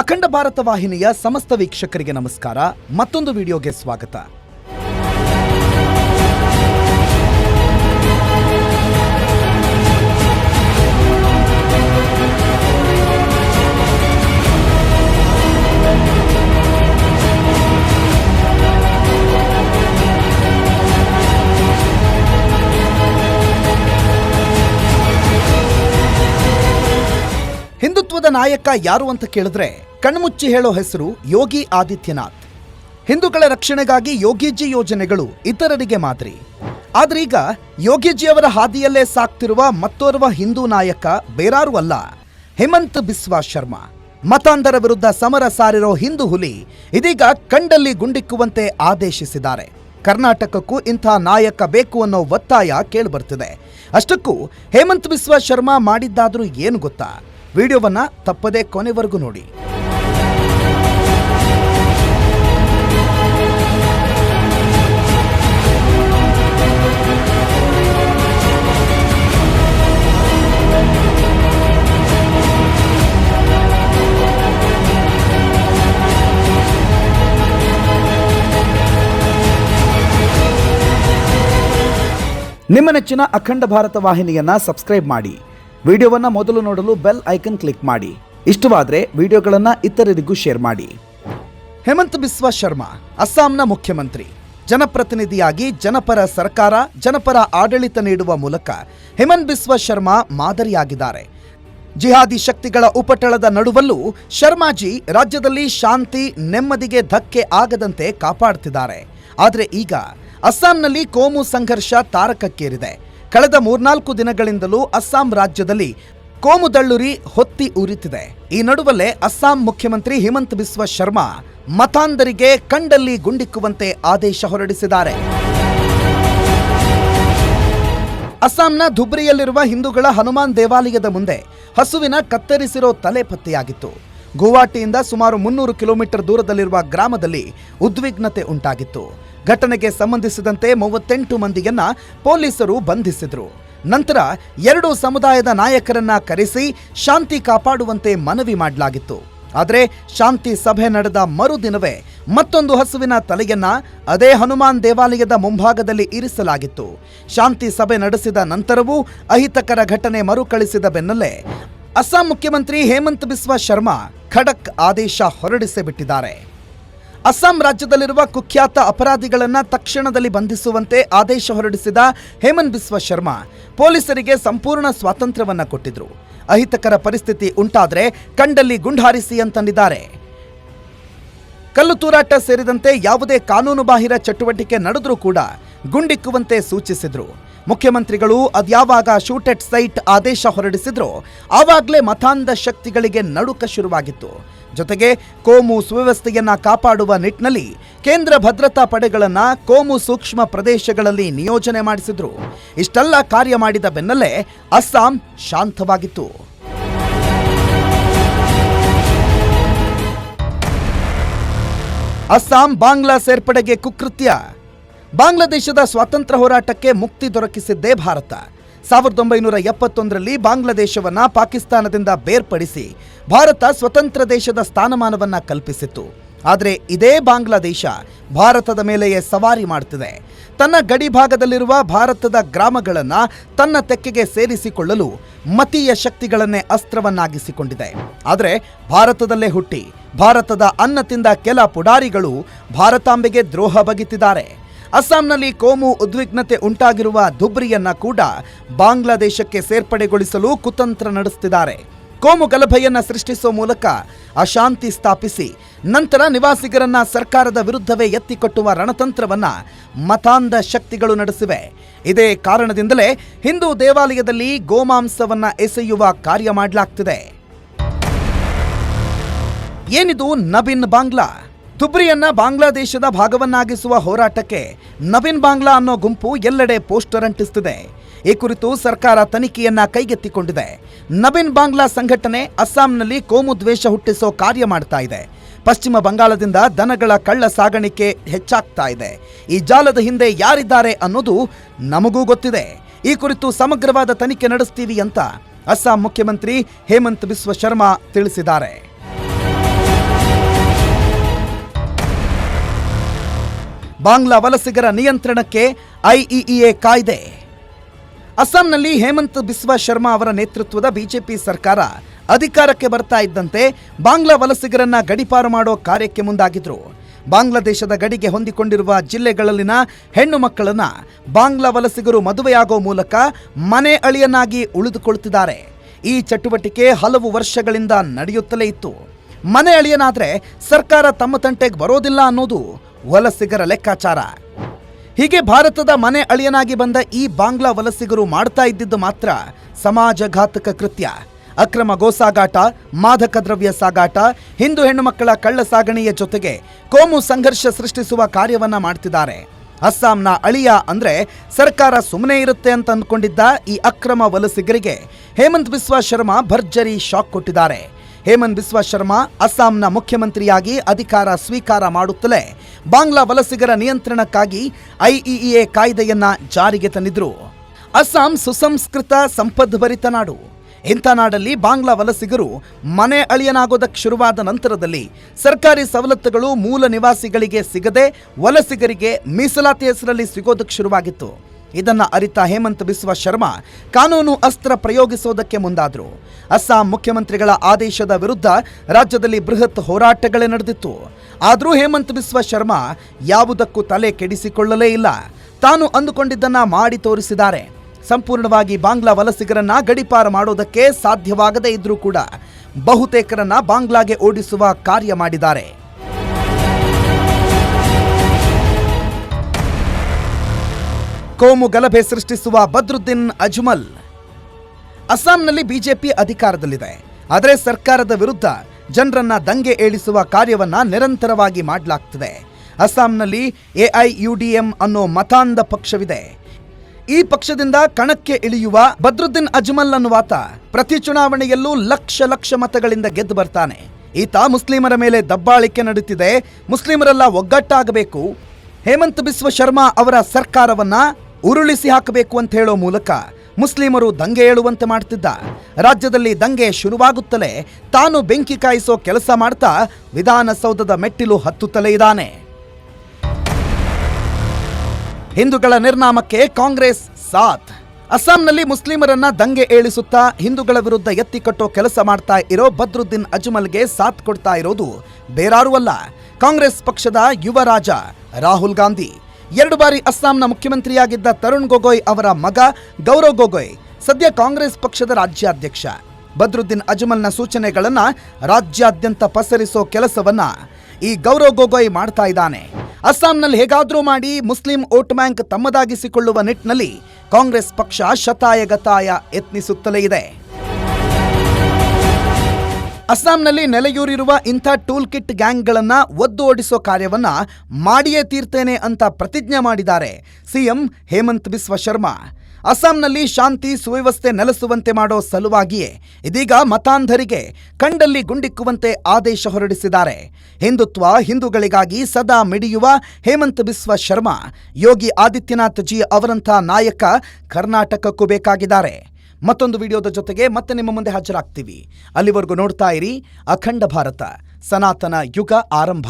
ಅಖಂಡ ಭಾರತ ವಾಹಿನಿಯ ಸಮಸ್ತ ವೀಕ್ಷಕರಿಗೆ ನಮಸ್ಕಾರ. ಮತ್ತೊಂದು ವಿಡಿಯೋಗೆ ಸ್ವಾಗತ. ಹಿಂದುತ್ವದ ನಾಯಕ ಯಾರು ಅಂತ ಕೇಳಿದ್ರೆ ಕಣ್ಮುಚ್ಚಿ ಹೇಳೋ ಹೆಸರು ಯೋಗಿ ಆದಿತ್ಯನಾಥ್. ಹಿಂದೂಗಳ ರಕ್ಷಣೆಗಾಗಿ ಯೋಗಿಜಿ ಯೋಜನೆಗಳು ಇತರರಿಗೆ ಮಾದರಿ. ಆದ್ರೀಗ ಈಗ ಯೋಗಿಜಿ ಅವರ ಹಾದಿಯಲ್ಲೇ ಸಾಕ್ತಿರುವ ಮತ್ತೋರ್ವ ಹಿಂದೂ ನಾಯಕ ಬೇರಾರು ಅಲ್ಲ, ಹೇಮಂತ್ ಬಿಸ್ವಾ ಶರ್ಮಾ. ಮತಾಂಧರ ವಿರುದ್ಧ ಸಮರ ಸಾರಿರೋ ಹಿಂದೂ ಹುಲಿ ಇದೀಗ ಕಂಡಲ್ಲಿ ಗುಂಡಿಕ್ಕುವಂತೆ ಆದೇಶಿಸಿದ್ದಾರೆ. ಕರ್ನಾಟಕಕ್ಕೂ ಇಂಥ ನಾಯಕ ಬೇಕು ಅನ್ನೋ ಒತ್ತಾಯ ಕೇಳಿಬರ್ತಿದೆ. ಅಷ್ಟಕ್ಕೂ ಹೇಮಂತ್ ಬಿಸ್ವಾ ಶರ್ಮಾ ಮಾಡಿದ್ದಾದ್ರೂ ಏನು ಗೊತ್ತಾ? ವಿಡಿಯೋವನ್ನ ತಪ್ಪದೇ ಕೊನೆವರೆಗೂ ನೋಡಿ. ನಿಮ್ಮ ನೆಚ್ಚಿನ ಅಖಂಡ ಭಾರತ ವಾಹಿನಿಯನ್ನ ಸಬ್ಸ್ಕ್ರೈಬ್ ಮಾಡಿ. ವಿಡಿಯೋವನ್ನ ಮೊದಲು ನೋಡಲು ಬೆಲ್ ಐಕನ್ ಕ್ಲಿಕ್ ಮಾಡಿ. ಇಷ್ಟವಾದರೆ ವಿಡಿಯೋಗಳನ್ನ ಇತರರಿಗೂ ಶೇರ್ ಮಾಡಿ. ಹೇಮಂತ್ ಬಿಸ್ವಾ ಶರ್ಮಾ, ಅಸ್ಸಾಂನ ಮುಖ್ಯಮಂತ್ರಿ. ಜನಪ್ರತಿನಿಧಿಯಾಗಿ ಜನಪರ ಸರ್ಕಾರ, ಜನಪರ ಆಡಳಿತ ನೀಡುವ ಮೂಲಕ ಹೇಮಂತ್ ಬಿಸ್ವ ಶರ್ಮಾ ಮಾದರಿಯಾಗಿದ್ದಾರೆ. ಜಿಹಾದಿ ಶಕ್ತಿಗಳ ಉಪಟಳದ ನಡುವಲ್ಲೂ ಶರ್ಮಾಜಿ ರಾಜ್ಯದಲ್ಲಿ ಶಾಂತಿ, ನೆಮ್ಮದಿಗೆ ಧಕ್ಕೆ ಆಗದಂತೆ ಕಾಪಾಡ್ತಿದ್ದಾರೆ. ಆದರೆ ಈಗ ಅಸ್ಸಾಂನಲ್ಲಿ ಕೋಮು ಸಂಘರ್ಷ ತಾರಕಕ್ಕೇರಿದೆ. ಕಳೆದ ಮೂರ್ನಾಲ್ಕು ದಿನಗಳಿಂದಲೂ ಅಸ್ಸಾಂ ರಾಜ್ಯದಲ್ಲಿ ಕೋಮು ದಳ್ಳುರಿ ಹೊತ್ತಿ ಉರಿತಿದೆ. ಈ ನಡುವಲ್ಲೇ ಅಸ್ಸಾಂ ಮುಖ್ಯಮಂತ್ರಿ ಹಿಮಂತ್ ಬಿಸ್ವ ಶರ್ಮಾ ಮತಾಂಧರಿಗೆ ಕಂಡಲ್ಲಿ ಗುಂಡಿಕ್ಕುವಂತೆ ಆದೇಶ ಹೊರಡಿಸಿದ್ದಾರೆ. ಅಸ್ಸಾಂನ ಧುಬ್ರಿಯಲ್ಲಿರುವ ಹಿಂದೂಗಳ ಹನುಮಾನ್ ದೇವಾಲಯದ ಮುಂದೆ ಹಸುವಿನ ಕತ್ತರಿಸಿರೋ ತಲೆ ಪತ್ತೆಯಾಗಿತ್ತು. ಗುವಾಹಟಿಯಿಂದ ಸುಮಾರು ಮುನ್ನೂರು ಕಿಲೋಮೀಟರ್ ದೂರದಲ್ಲಿರುವ ಗ್ರಾಮದಲ್ಲಿ ಉದ್ವಿಗ್ನತೆ ಉಂಟಾಗಿತ್ತು. ಘಟನೆಗೆ ಸಂಬಂಧಿಸಿದಂತೆ ಮೂವತ್ತೆಂಟು ಮಂದಿಯನ್ನ ಪೊಲೀಸರು ಬಂಧಿಸಿದರು. ನಂತರ ಎರಡು ಸಮುದಾಯದ ನಾಯಕರನ್ನ ಕರೆಸಿ ಶಾಂತಿ ಕಾಪಾಡುವಂತೆ ಮನವಿ ಮಾಡಲಾಗಿತ್ತು. ಆದರೆ ಶಾಂತಿ ಸಭೆ ನಡೆದ ಮರುದಿನವೇ ಮತ್ತೊಂದು ಹಸುವಿನ ತಲೆಯನ್ನ ಅದೇ ಹನುಮಾನ್ ದೇವಾಲಯದ ಮುಂಭಾಗದಲ್ಲಿ ಇರಿಸಲಾಗಿತ್ತು. ಶಾಂತಿ ಸಭೆ ನಡೆಸಿದ ನಂತರವೂ ಅಹಿತಕರ ಘಟನೆ ಮರುಕಳಿಸಿದ ಬೆನ್ನಲ್ಲೇ ಅಸ್ಸಾಂ ಮುಖ್ಯಮಂತ್ರಿ ಹೇಮಂತ್ ಬಿಸ್ವಾ ಶರ್ಮಾ ಖಡಕ್ ಆದೇಶ ಹೊರಡಿಸಿಬಿಟ್ಟಿದ್ದಾರೆ. ಅಸ್ಸಾಂ ರಾಜ್ಯದಲ್ಲಿರುವ ಕುಖ್ಯಾತ ಅಪರಾಧಿಗಳನ್ನು ತಕ್ಷಣದಲ್ಲಿ ಬಂಧಿಸುವಂತೆ ಆದೇಶ ಹೊರಡಿಸಿದ ಹೇಮಂತ್ ಬಿಸ್ವ ಶರ್ಮಾ. ಪೊಲೀಸರಿಗೆ ಸಂಪೂರ್ಣ ಸ್ವಾತಂತ್ರ್ಯವನ್ನು ಕೊಟ್ಟಿದ್ರು. ಅಹಿತಕರ ಪರಿಸ್ಥಿತಿ ಉಂಟಾದರೆ ಕಂಡಲ್ಲಿ ಗುಂಡಾರಿಸಿ ಅಂತಂದಿದ್ದಾರೆ. ಕಲ್ಲು ತೂರಾಟ ಸೇರಿದಂತೆ ಯಾವುದೇ ಕಾನೂನುಬಾಹಿರ ಚಟುವಟಿಕೆ ನಡೆದರೂ ಕೂಡ ಗುಂಡಿಕ್ಕುವಂತೆ ಸೂಚಿಸಿದ್ರು. ಮುಖ್ಯಮಂತ್ರಿಗಳು ಅದ್ಯಾವಾಗ ಶೂಟ್ ಎಟ್ ಸೈಟ್ ಆದೇಶ ಹೊರಡಿಸಿದ್ರು, ಆವಾಗಲೇ ಮತಾಂಧ ಶಕ್ತಿಗಳಿಗೆ ನಡುಕ ಶುರುವಾಗಿತ್ತು. ಜೊತೆಗೆ ಕೋಮು ಸುವ್ಯವಸ್ಥೆಯನ್ನ ಕಾಪಾಡುವ ನಿಟ್ಟಿನಲ್ಲಿ ಕೇಂದ್ರ ಭದ್ರತಾ ಪಡೆಗಳನ್ನ ಕೋಮು ಸೂಕ್ಷ್ಮ ಪ್ರದೇಶಗಳಲ್ಲಿ ನಿಯೋಜನೆ ಮಾಡಿಸಿದ್ರು. ಇಷ್ಟೆಲ್ಲ ಕಾರ್ಯ ಮಾಡಿದ ಬೆನ್ನಲ್ಲೇ ಅಸ್ಸಾಂ ಶಾಂತವಾಗಿತ್ತು. ಅಸ್ಸಾಂ ಬಾಂಗ್ಲಾ ಸೇರ್ಪಡೆಗೆ ಕುಕೃತ್ಯ. ಬಾಂಗ್ಲಾದೇಶದ ಸ್ವಾತಂತ್ರ್ಯ ಹೋರಾಟಕ್ಕೆ ಮುಕ್ತಿ ದೊರಕಿಸಿದ್ದೇ ಭಾರತ. ಸಾವಿರದ ಒಂಬೈನೂರ ಎಪ್ಪತ್ತೊಂದರಲ್ಲಿ ಬಾಂಗ್ಲಾದೇಶವನ್ನ ಪಾಕಿಸ್ತಾನದಿಂದ ಬೇರ್ಪಡಿಸಿ ಭಾರತ ಸ್ವತಂತ್ರ ದೇಶದ ಸ್ಥಾನಮಾನವನ್ನ ಕಲ್ಪಿಸಿತ್ತು. ಆದರೆ ಇದೇ ಬಾಂಗ್ಲಾದೇಶ ಭಾರತದ ಮೇಲೆಯೇ ಸವಾರಿ ಮಾಡ್ತಿದೆ. ತನ್ನ ಗಡಿ ಭಾಗದಲ್ಲಿರುವ ಭಾರತದ ಗ್ರಾಮಗಳನ್ನು ತನ್ನ ತೆಕ್ಕೆಗೆ ಸೇರಿಸಿಕೊಳ್ಳಲು ಮತೀಯ ಶಕ್ತಿಗಳನ್ನೇ ಅಸ್ತ್ರವನ್ನಾಗಿಸಿಕೊಂಡಿದೆ. ಆದರೆ ಭಾರತದಲ್ಲೇ ಹುಟ್ಟಿ, ಭಾರತದ ಅನ್ನ ತಿಂದ ಕೆಲ ಪುಡಾರಿಗಳು ಭಾರತಾಂಬೆಗೆ ದ್ರೋಹ ಬಗೆತಿದ್ದಾರೆ. ಅಸ್ಸಾಂನಲ್ಲಿ ಕೋಮು ಉದ್ವಿಗ್ನತೆ ಉಂಟಾಗಿರುವ ಧುಬ್ರಿಯನ್ನ ಕೂಡ ಬಾಂಗ್ಲಾದೇಶಕ್ಕೆ ಸೇರ್ಪಡೆಗೊಳಿಸಲು ಕುತಂತ್ರ ನಡೆಸುತ್ತಿದ್ದಾರೆ ಕೋಮು ಗಲಭೆಯನ್ನು ಸೃಷ್ಟಿಸುವ ಮೂಲಕ ಅಶಾಂತಿ ಸ್ಥಾಪಿಸಿ, ನಂತರ ನಿವಾಸಿಗರನ್ನ ಸರ್ಕಾರದ ವಿರುದ್ಧವೇ ಎತ್ತಿಕೊಟ್ಟುವ ರಣತಂತ್ರವನ್ನ ಮತಾಂಧ ಶಕ್ತಿಗಳು ನಡೆಸಿವೆ. ಇದೇ ಕಾರಣದಿಂದಲೇ ಹಿಂದೂ ದೇವಾಲಯದಲ್ಲಿ ಗೋಮಾಂಸವನ್ನ ಎಸೆಯುವ ಕಾರ್ಯ ಮಾಡಲಾಗ್ತಿದೆ. ಏನಿದು ನಬಿನ್ ಬಾಂಗ್ಲಾ? ತುಬ್ರಿಯನ್ನ ಬಾಂಗ್ಲಾದೇಶದ ಭಾಗವನ್ನಾಗಿಸುವ ಹೋರಾಟಕ್ಕೆ ನವೀನ್ ಬಾಂಗ್ಲಾ ಅನ್ನೋ ಗುಂಪು ಎಲ್ಲೆಡೆ ಪೋಸ್ಟರ್ ಅಂಟಿಸುತ್ತಿದೆ ಈ ಕುರಿತು ಸರ್ಕಾರ ತನಿಖೆಯನ್ನ ಕೈಗೆತ್ತಿಕೊಂಡಿದೆ. ನಬಿನ್ ಬಾಂಗ್ಲಾ ಸಂಘಟನೆ ಅಸ್ಸಾಂನಲ್ಲಿ ಕೋಮು ದ್ವೇಷ ಹುಟ್ಟಿಸೋ ಕಾರ್ಯ ಮಾಡ್ತಾ ಇದೆ. ಪಶ್ಚಿಮ ಬಂಗಾಳದಿಂದ ದನಗಳ ಕಳ್ಳ ಸಾಗಾಣಿಕೆ ಹೆಚ್ಚಾಗ್ತಾ ಇದೆ. ಈ ಜಾಲದ ಹಿಂದೆ ಯಾರಿದ್ದಾರೆ ಅನ್ನೋದು ನಮಗೂ ಗೊತ್ತಿದೆ. ಈ ಕುರಿತು ಸಮಗ್ರವಾದ ತನಿಖೆ ನಡೆಸ್ತೀವಿ ಅಂತ ಅಸ್ಸಾಂ ಮುಖ್ಯಮಂತ್ರಿ ಹೇಮಂತ್ ಬಿಸ್ವ ಶರ್ಮಾ ತಿಳಿಸಿದ್ದಾರೆ. ಬಾಂಗ್ಲಾ ವಲಸಿಗರ ನಿಯಂತ್ರಣಕ್ಕೆ ಐಇಇಎ ಕಾಯ್ದೆ. ಅಸ್ಸಾಂನಲ್ಲಿ ಹೇಮಂತ್ ಬಿಸ್ವ ಶರ್ಮಾ ಅವರ ನೇತೃತ್ವದ ಬಿಜೆಪಿ ಸರ್ಕಾರ ಅಧಿಕಾರಕ್ಕೆ ಬರ್ತಾ ಇದ್ದಂತೆ ಬಾಂಗ್ಲಾ ವಲಸಿಗರನ್ನ ಗಡಿಪಾರು ಮಾಡೋ ಕಾರ್ಯಕ್ಕೆ ಮುಂದಾಗಿದ್ರು. ಬಾಂಗ್ಲಾದೇಶದ ಗಡಿಗೆ ಹೊಂದಿಕೊಂಡಿರುವ ಜಿಲ್ಲೆಗಳಲ್ಲಿನ ಹೆಣ್ಣು ಮಕ್ಕಳನ್ನ ಬಾಂಗ್ಲಾ ವಲಸಿಗರು ಮದುವೆಯಾಗೋ ಮೂಲಕ ಮನೆ ಅಳಿಯನ್ನಾಗಿ ಉಳಿದುಕೊಳ್ಳುತ್ತಿದ್ದಾರೆ ಈ ಚಟುವಟಿಕೆ ಹಲವು ವರ್ಷಗಳಿಂದ ನಡೆಯುತ್ತಲೇ ಇತ್ತು. ಮನೆ ಅಳಿಯನಾದರೆ ಸರ್ಕಾರ ತಮ್ಮ ತಂಟೆಗೆ ಬರೋದಿಲ್ಲ ಅನ್ನೋದು ವಲಸಿಗರ ಲೆಕ್ಕಾಚಾರ. ಹೀಗೆ ಭಾರತದ ಮನೆ ಅಳಿಯನಾಗಿ ಬಂದ ಈ ಬಾಂಗ್ಲಾ ವಲಸಿಗರು ಮಾಡ್ತಾ ಇದ್ದಿದ್ದು ಮಾತ್ರ ಸಮಾಜಘಾತಕ ಕೃತ್ಯ. ಅಕ್ರಮ ಗೋಸಾಗಾಟ, ಮಾದಕ ದ್ರವ್ಯ ಸಾಗಾಟ, ಹಿಂದೂ ಹೆಣ್ಣುಮಕ್ಕಳ ಕಳ್ಳ ಸಾಗಣೆಯ ಜೊತೆಗೆ ಕೋಮು ಸಂಘರ್ಷ ಸೃಷ್ಟಿಸುವ ಕಾರ್ಯವನ್ನ ಮಾಡ್ತಿದ್ದಾರೆ. ಅಸ್ಸಾಂನ ಅಳಿಯ ಅಂದ್ರೆ ಸರ್ಕಾರ ಸುಮ್ಮನೆ ಇರುತ್ತೆ ಅಂತ ಅಂದ್ಕೊಂಡಿದ್ದ ಈ ಅಕ್ರಮ ವಲಸಿಗರಿಗೆ ಹೇಮಂತ್ ಬಿಸ್ವಾ ಶರ್ಮಾ ಭರ್ಜರಿ ಶಾಕ್ ಕೊಟ್ಟಿದ್ದಾರೆ. ಹೇಮಂತ್ ಬಿಸ್ವಾ ಶರ್ಮಾ ಅಸ್ಸಾಂನ ಮುಖ್ಯಮಂತ್ರಿಯಾಗಿ ಅಧಿಕಾರ ಸ್ವೀಕಾರ ಮಾಡುತ್ತಲೇ ಬಾಂಗ್ಲಾ ವಲಸಿಗರ ನಿಯಂತ್ರಣಕ್ಕಾಗಿ ಐಇಇಎ ಕಾಯ್ದೆಯನ್ನ ಜಾರಿಗೆ ತಂದಿದ್ರು. ಅಸ್ಸಾಂ ಸುಸಂಸ್ಕೃತ ಸಂಪದ್ಭರಿತ ನಾಡು. ಇಂಥ ನಾಡಲ್ಲಿ ಬಾಂಗ್ಲಾ ವಲಸಿಗರು ಮನೆ ಅಳಿಯನಾಗೋದಕ್ಕೆ ಶುರುವಾದ ನಂತರದಲ್ಲಿ ಸರ್ಕಾರಿ ಸವಲತ್ತುಗಳು ಮೂಲ ನಿವಾಸಿಗಳಿಗೆ ಸಿಗದೆ ವಲಸಿಗರಿಗೆ ಮೀಸಲಾತಿ ಹೆಸರಲ್ಲಿ ಸಿಗೋದಕ್ಕೆ ಶುರುವಾಗಿತ್ತು. ಇದನ್ನ ಅರಿತ ಹೇಮಂತ್ ಬಿಸ್ವ ಶರ್ಮಾ ಕಾನೂನು ಅಸ್ತ್ರ ಪ್ರಯೋಗಿಸೋದಕ್ಕೆ ಮುಂದಾದರು. ಅಸ್ಸಾಂ ಮುಖ್ಯಮಂತ್ರಿಗಳ ಆದೇಶದ ವಿರುದ್ಧ ರಾಜ್ಯದಲ್ಲಿ ಬೃಹತ್ ಹೋರಾಟಗಳೇ ನಡೆದಿತ್ತು. ಆದರೂ ಹೇಮಂತ್ ಬಿಸ್ವ ಶರ್ಮಾ ಯಾವುದಕ್ಕೂ ತಲೆ ಕೆಡಿಸಿಕೊಳ್ಳಲೇ ಇಲ್ಲ. ತಾನು ಅಂದುಕೊಂಡಿದ್ದನ್ನ ಮಾಡಿ ತೋರಿಸಿದ್ದಾರೆ. ಸಂಪೂರ್ಣವಾಗಿ ಬಾಂಗ್ಲಾ ವಲಸಿಗರನ್ನ ಗಡಿಪಾರು ಮಾಡೋದಕ್ಕೆ ಸಾಧ್ಯವಾಗದೇ ಇದ್ರೂ ಕೂಡ ಬಹುತೇಕರನ್ನ ಬಾಂಗ್ಲಾಗೆ ಓಡಿಸುವ ಕಾರ್ಯ ಮಾಡಿದ್ದಾರೆ. ಕೋಮು ಗಲಭೆ ಸೃಷ್ಟಿಸುವ ಬದ್ರುದ್ದೀನ್ ಅಜ್ಮಲ್. ಅಸ್ಸಾಂನಲ್ಲಿ ಬಿಜೆಪಿ ಅಧಿಕಾರದಲ್ಲಿದೆ. ಆದರೆ ಸರ್ಕಾರದ ವಿರುದ್ಧ ಜನರನ್ನ ದಂಗೆ ಏಳಿಸುವ ಕಾರ್ಯವನ್ನ ನಿರಂತರವಾಗಿ ಮಾಡಲಾಗ್ತಿದೆ. ಅಸ್ಸಾಂನಲ್ಲಿ ಎಐಯುಡಿಎಂ ಅನ್ನೋ ಮತಾಂಧ ಪಕ್ಷವಿದೆ. ಈ ಪಕ್ಷದಿಂದ ಕಣಕ್ಕೆ ಇಳಿಯುವ ಬದ್ರುದ್ದೀನ್ ಅಜ್ಮಲ್ ಅನ್ನುವಾತ ಪ್ರತಿ ಚುನಾವಣೆಯಲ್ಲೂ ಲಕ್ಷ ಲಕ್ಷ ಮತಗಳಿಂದ ಗೆದ್ದು ಬರ್ತಾನೆ. ಈತ ಮುಸ್ಲಿಮರ ಮೇಲೆ ದಬ್ಬಾಳಿಕೆ ನಡೆಯುತ್ತಿದೆ ಮುಸ್ಲಿಮರೆಲ್ಲ ಒಗ್ಗಟ್ಟಾಗಬೇಕು. ಹೇಮಂತ್ ಬಿಸ್ವ ಶರ್ಮಾ ಅವರ ಸರ್ಕಾರವನ್ನ ಉರುಳಿಸಿ ಹಾಕಬೇಕು ಅಂತ ಹೇಳೋ ಮೂಲಕ ಮುಸ್ಲಿಮರು ದಂಗೆ ಏಳುವಂತೆ ಮಾಡ್ತಿದ್ದ. ರಾಜ್ಯದಲ್ಲಿ ದಂಗೆ ಶುರುವಾಗುತ್ತಲೇ ತಾನು ಬೆಂಕಿ ಕಾಯಿಸೋ ಕೆಲಸ ಮಾಡ್ತಾ ವಿಧಾನಸೌಧದ ಮೆಟ್ಟಿಲು ಹತ್ತುತ್ತಲೇ ಇದ್ದಾನೆ. ಹಿಂದೂಗಳ ನಿರ್ನಾಮಕ್ಕೆ ಕಾಂಗ್ರೆಸ್ ಸಾಥ್. ಅಸ್ಸಾಂನಲ್ಲಿ ಮುಸ್ಲಿಮರನ್ನ ದಂಗೆ ಏಳಿಸುತ್ತಾ ಹಿಂದೂಗಳ ವಿರುದ್ಧ ಎತ್ತಿಕಟ್ಟೋ ಕೆಲಸ ಮಾಡ್ತಾ ಇರೋ ಬದ್ರುದ್ದೀನ್ ಅಜ್ಮಲ್ಗೆ ಸಾಥ್ ಕೊಡ್ತಾ ಇರೋದು ಬೇರಾರೂ ಅಲ್ಲ. ಕಾಂಗ್ರೆಸ್ ಪಕ್ಷದ ಯುವ ರಾಜ ರಾಹುಲ್ ಗಾಂಧಿ. ಎರಡು ಬಾರಿ ಅಸ್ಸಾಂನ ಮುಖ್ಯಮಂತ್ರಿಯಾಗಿದ್ದ ತರುಣ್ ಗೊಗೊಯ್ ಅವರ ಮಗ ಗೌರವ್ ಗೊಗೊಯ್, ಸದ್ಯ ಕಾಂಗ್ರೆಸ್ ಪಕ್ಷದ ರಾಜ್ಯಾಧ್ಯಕ್ಷ. ಬದ್ರುದ್ದೀನ್ ಅಜ್ಮಲ್ನ ಸೂಚನೆಗಳನ್ನು ರಾಜ್ಯಾದ್ಯಂತ ಪಸರಿಸೋ ಕೆಲಸವನ್ನ ಈ ಗೌರವ್ ಗೊಗೊಯ್ ಮಾಡ್ತಾ ಇದ್ದಾನೆ. ಅಸ್ಸಾಂನಲ್ಲಿ ಹೇಗಾದರೂ ಮಾಡಿ ಮುಸ್ಲಿಂ ವೋಟ್ ಬ್ಯಾಂಕ್ ತಮ್ಮದಾಗಿಸಿಕೊಳ್ಳುವ ನಿಟ್ಟಿನಲ್ಲಿ ಕಾಂಗ್ರೆಸ್ ಪಕ್ಷ ಶತಾಯಗತಾಯ ಯತ್ನಿಸುತ್ತಲೇ ಇದೆ. ಅಸ್ಸಾಂನಲ್ಲಿ ನೆಲೆಯೂರಿರುವ ಇಂಥ ಟೂಲ್ ಕಿಟ್ ಗ್ಯಾಂಗ್ಗಳನ್ನ ಒದ್ದು ಓಡಿಸೋ ಕಾರ್ಯವನ್ನ ಮಾಡಿಯೇ ತೀರ್ತೇನೆ ಅಂತ ಪ್ರತಿಜ್ಞೆ ಮಾಡಿದ್ದಾರೆ ಸಿಎಂ ಹೇಮಂತ್ ಬಿಸ್ವ ಶರ್ಮಾ. ಅಸ್ಸಾಂನಲ್ಲಿ ಶಾಂತಿ ಸುವ್ಯವಸ್ಥೆ ನೆಲೆಸುವಂತೆ ಮಾಡೋ ಸಲುವಾಗಿಯೇ ಇದೀಗ ಮತಾಂಧರಿಗೆ ಕಂಡಲ್ಲಿ ಗುಂಡಿಕ್ಕುವಂತೆ ಆದೇಶ ಹೊರಡಿಸಿದ್ದಾರೆ. ಹಿಂದುತ್ವ ಹಿಂದೂಗಳಿಗಾಗಿ ಸದಾ ಮಿಡಿಯುವ ಹೇಮಂತ್ ಬಿಸ್ವ ಶರ್ಮಾ ಯೋಗಿ ಆದಿತ್ಯನಾಥ್ ಜಿ ಅವರಂಥ ನಾಯಕ ಕರ್ನಾಟಕಕ್ಕೂ ಬೇಕಾಗಿದ್ದಾರೆ. ಮತ್ತೊಂದು ವಿಡಿಯೋದ ಜೊತೆಗೆ ಮತ್ತೆ ನಿಮ್ಮ ಮುಂದೆ ಹಾಜರಾಗ್ತೀವಿ. ಅಲ್ಲಿವರೆಗೂ ನೋಡ್ತಾ ಇರಿ ಅಖಂಡ ಭಾರತ, ಸನಾತನ ಯುಗ ಆರಂಭ.